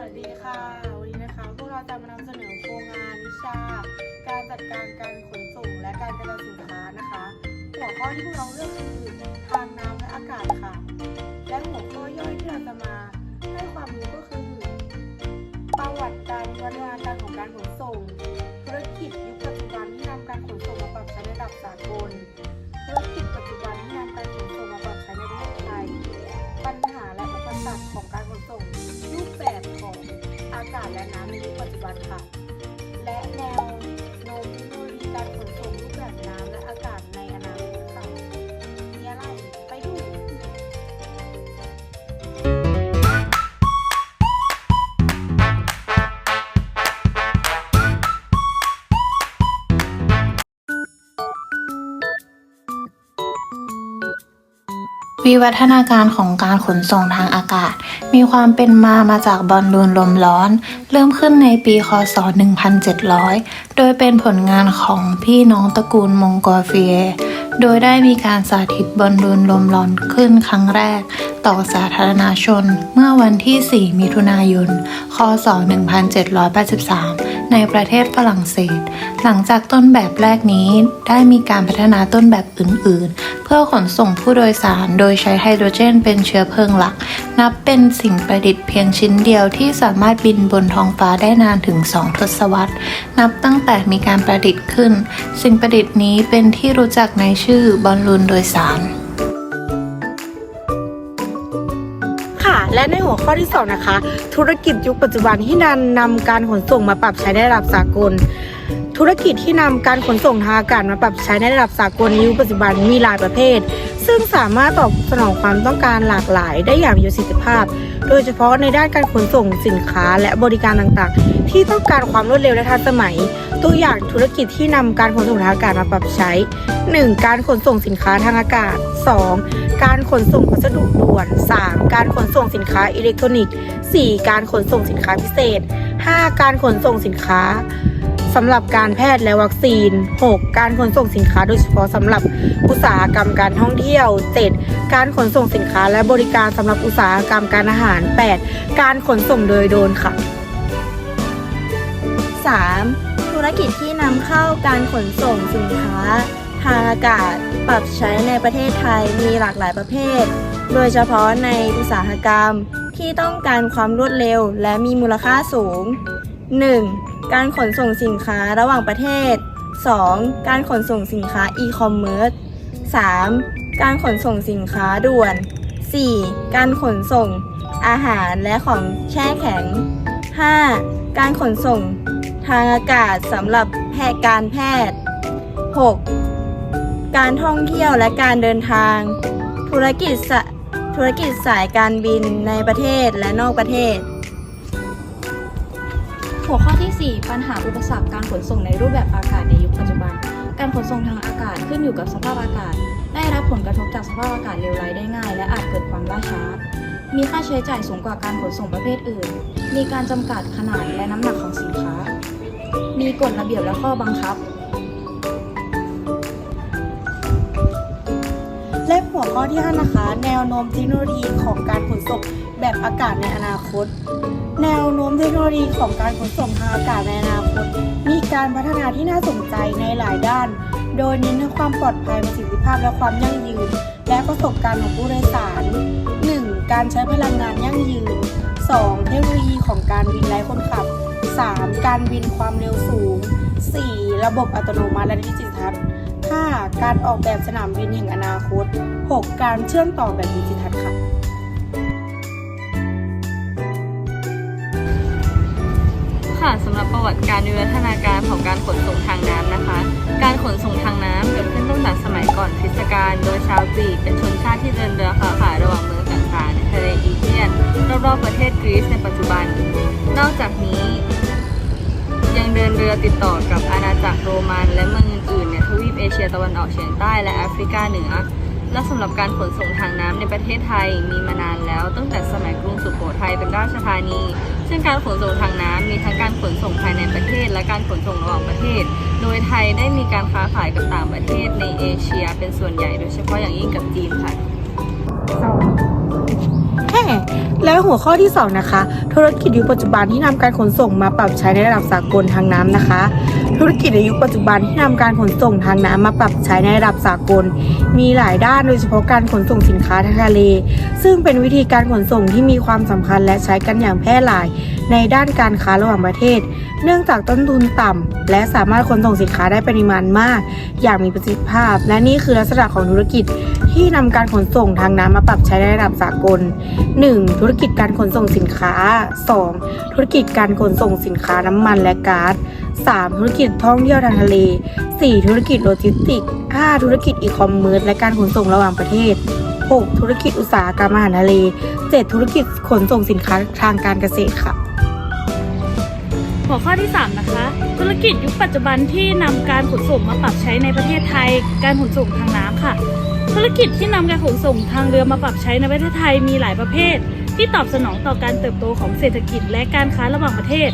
วัสดีค่ะ วันนี้นะคะพวกเราจะมานำเสนอโครงงานวิชา การจัดการการขนส่งและการกระจายสินค้านะคะ หัวข้อที่พวกเราเลือกคือทางน้ำและอากาศค่ะ และหัวข้อย่อยที่เราจะมาให้ความรู้ก็คือ ประวัติการวิวัฒนาการของการขนส่ง ยุ วิวัฒนาการของการขนส่งทางอากาศ มีความเป็นมามาจากบอลลูนลมร้อน เริ่มขึ้นในปีคศ 1700 โดยเป็นผลงานของพี่น้องตระกูลมงกอเฟีย โดยได้มีการสาธิตบอลลูนลมร้อนขึ้นครั้งแรก ต่อสาธารณชน เมื่อวันที่ 4 มิถุนายน คศ 1783 ในประเทศฝรั่งเศส หลังจากต้นแบบแรกนี้ได้มีการพัฒนาต้นแบบอื่น ๆ เพื่อขนส่งผู้โดยสารโดยใช้ไฮโดรเจนเป็นเชื้อเพลิงหลัก นับเป็นสิ่งประดิษฐ์เพียงชิ้นเดียวที่สามารถบินบนท้องฟ้าได้นานถึง 2 ทศวรรษ นับตั้งแต่มีการประดิษฐ์ขึ้น สิ่งประดิษฐ์นี้เป็นที่รู้จักในชื่อบอลลูนโดยสาร ในหัวข้อที่ 2 นะคะ ธุรกิจยุคปัจจุบันที่นำนำการขนส่งมาปรับใช้ในระดับสากล ธุรกิจที่นำการขนส่งทางอากาศมาปรับใช้ในระดับสากลในยุคปัจจุบันมีหลายประเภท ซึ่งสามารถตอบสนองความต้องการหลากหลายได้อย่างมีประสิทธิภาพ โดยเฉพาะในด้านการขนส่งสินค้าและบริการต่างๆ ที่ต้องการความรวดเร็วและทันสมัย ตัวอย่างธุรกิจที่นำการขนส่งทางอากาศมาปรับใช้ 1. การขนส่งสินค้าทางอากาศ 2. การขนส่งพัสดุด่วน 3. การขนส่งสินค้าอิเล็กทรอนิกส์ 4. การขนส่งสินค้าพิเศษ 5. การขนส่งสินค้าสำหรับการแพทย์และวัคซีน 6. การขนส่งสินค้าโดยเฉพาะสำหรับอุตสาหกรรมการท่องเที่ยว 7. การขนส่งสินค้าและบริการสำหรับอุตสาหกรรมการอาหาร 8. การขนส่งโดยโดนค่ะ 3. ธุรกิจที่นำเข้าการขนส่งสินค้า ทางอากาศปรับใช้ในประเทศไทยมีหลากหลายประเภท โดยเฉพาะในอุตสาหกรรมที่ต้องการความรวดเร็วและมีมูลค่าสูง 1. การขนส่งสินค้าระหว่างประเทศ 2. การขนส่งสินค้าอีคอมเมิร์ซ 3. การขนส่งสินค้าด่วน 4. การขนส่งอาหารและของแช่แข็ง 5. การขนส่ง ทางอากาศสำหรับแพทย์การแพทย์ 6. การท่องเที่ยวและการเดินทาง ธุรกิจธุรกิจสายการบินในประเทศและนอกประเทศ หัวข้อที่ 4 ปัญหาอุปสรรคการขนส่งในรูปแบบอากาศในยุคปัจจุบัน การขนส่งทางอากาศขึ้นอยู่กับสภาพอากาศ ได้รับผลกระทบจากสภาพอากาศเลวร้ายได้ง่าย และอาจเกิดความล่าช้า มีค่าใช้จ่ายสูงกว่าการขนส่งประเภทอื่น มีการจำกัดขนาดและน้ำหนักของสินค้า มีกฎระเบียบและข้อบังคับ และหัวข้อที่ 5 นะคะ แนวโน้มเทคโนโลยีของการขนส่งแบบอากาศในอนาคต แนวโน้มเทคโนโลยีของการขนส่งทางอากาศในอนาคต มีการพัฒนาที่น่าสนใจในหลายด้าน โดยเน้นทั้งความปลอดภัยประสิทธิภาพและความยั่งยืน และประสบการณ์ของผู้โดยสาร 1. การใช้พลังงานยั่งยืน 2. เทคโนโลยีของการบินไร้คนขับ 3. การบินความเร็วสูง 4. ระบบอัตโนมัติและดิจิทัล 5. การออกแบบสนามบินแห่งอนาคต 6. การเชื่อมต่อแบบดิจิทัลค่ะค่ะสำหรับประวัติการวิวัฒนาการของการขนส่งทางน้ำนะคะ การขนส่งทางน้ำเกิดขึ้นตั้งแต่สมัยก่อนคริสตกาลโดยชาวกรีกเป็นชนชาติที่เดินเรือค้าขายระหว่างเมืองต่างๆในทะเลอีเจียนรอบๆประเทศกรีซในปัจจุบัน นอกจากนี้ เดินเรือติดต่อกับอาณาจักรโรมัน และเมืองอื่นๆในทวีปเอเชียตะวันออกเฉียงใต้และแอฟริกาเหนือ และสำหรับการขนส่งทางน้ำในประเทศไทยมีมานานแล้ว ตั้งแต่สมัยกรุงสุโขทัยเป็นราชธานี ซึ่งการขนส่งทางน้ำมีทั้งการขนส่งภายในประเทศ และการขนส่งระหว่างประเทศ โดยไทยได้มีการค้าขายกับต่างประเทศในเอเชีย เป็นส่วนใหญ่โดยเฉพาะอย่างยิ่งกับจีนค่ะ และหัวข้อที่ 2 นะคะ ธุรกิจยุคปัจจุบันที่นำการขนส่งมาปรับใช้ในระดับสากลทางน้ำนะคะ ธุรกิจในยุคปัจจุบันที่นำการขนส่งทางน้ำมาปรับใช้ในระดับสากล มีหลายด้านโดยเฉพาะการขนส่งสินค้าทางทะเล ซึ่งเป็นวิธีการขนส่งที่มีความสำคัญและใช้กันอย่างแพร่หลาย ในด้านการค้าระหว่างประเทศ เนื่องจากต้นทุนต่ำและสามารถขนส่งสินค้าได้ปริมาณมาก อย่างมีประสิทธิภาพ และนี่คือลักษณะของธุรกิจที่นำการขนส่งทางน้ำมาปรับใช้ในระดับสากล 1. ธุรกิจการขนส่งสินค้า 2. ธุรกิจการขนส่งสินค้าน้ำมันและก๊าซ 3. ธุรกิจท่องเที่ยวทางทะเล 4. ธุรกิจโลจิสติกส์ 5. ธุรกิจอีคอมเมิร์ซและการขนส่งระหว่างประเทศ 6. ธุรกิจอุตสาหกรรมอาหารทะเล 7. ธุรกิจขนส่งสินค้าทางการเกษตรค่ะ หัวข้อที่ 3 นะคะ ธุรกิจยุคปัจจุบันที่นำการขนส่งมาปรับใช้ในประเทศไทย การขนส่งทางน้ำค่ะ ธุรกิจที่นำการขนส่งทางเรือมาปรับใช้ในประเทศไทยมีหลายประเภท ที่ตอบสนองต่อการเติบโตของเศรษฐกิจและการค้าระหว่างประเทศ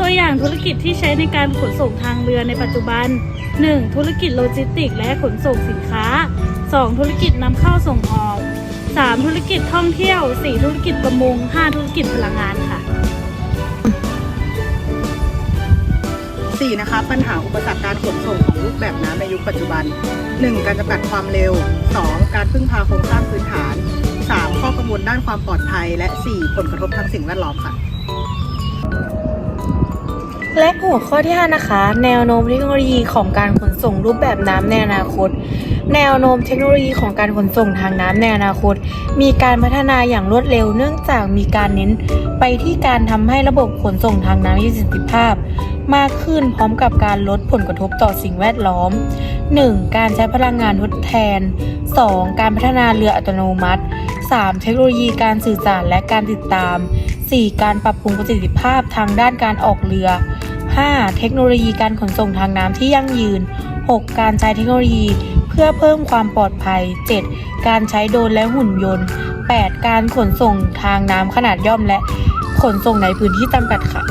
ตัวอย่างธุรกิจที่ใช้ในการขนส่งทางเรือในปัจจุบัน 1. ธุรกิจโลจิสติกและขนส่งสินค้า 2. ธุรกิจนำเข้าส่งออก 3. ธุรกิจท่องเที่ยว 4. ธุรกิจประมง 5. ธุรกิจพลังงานค่ะ 4 นะคะปัญหาอุปสรรคการขนส่งของรูปแบบน้ำในยุคปัจจุบัน 1. การจำกัดความเร็ว 2. การพึ่งพาโครงสร้างพื้นฐาน ข้อกังวลด้านความปลอดภัย และ 4. ผลกระทบทางสิ่งแวดล้อมค่ะ และหัวข้อที่ 5 นะคะ แนวโน้มเทคโนโลยีของการขนส่งรูปแบบน้ำในอนาคต แนวโน้มเทคโนโลยีของการขนส่งทางน้ำในอนาคต มีการพัฒนาอย่างรวดเร็วเนื่องจากมีการเน้นไปที่การทำให้ระบบขนส่งทางน้ำมีประสิทธิภาพ มากขึ้นพร้อมกับการลดผลกระทบต่อสิ่งแวดล้อม 1. การใช้พลังงานทดแทน 2. การพัฒนาเรืออัตโนมัติ 3. เทคโนโลยีการสื่อสารและการติดตาม 4. การปรับปรุงประสิทธิภาพทางด้านการออกเรือ 5. เทคโนโลยีการขนส่งทางน้ำที่ยั่งยืน 6. การใช้เทคโนโลยีเพื่อเพิ่มความปลอดภัย 7. การใช้โดรนและหุ่นยนต์ 8. การขนส่งทางน้ำขนาดย่อมและขนส่งในพื้นที่จำกัดค่ะ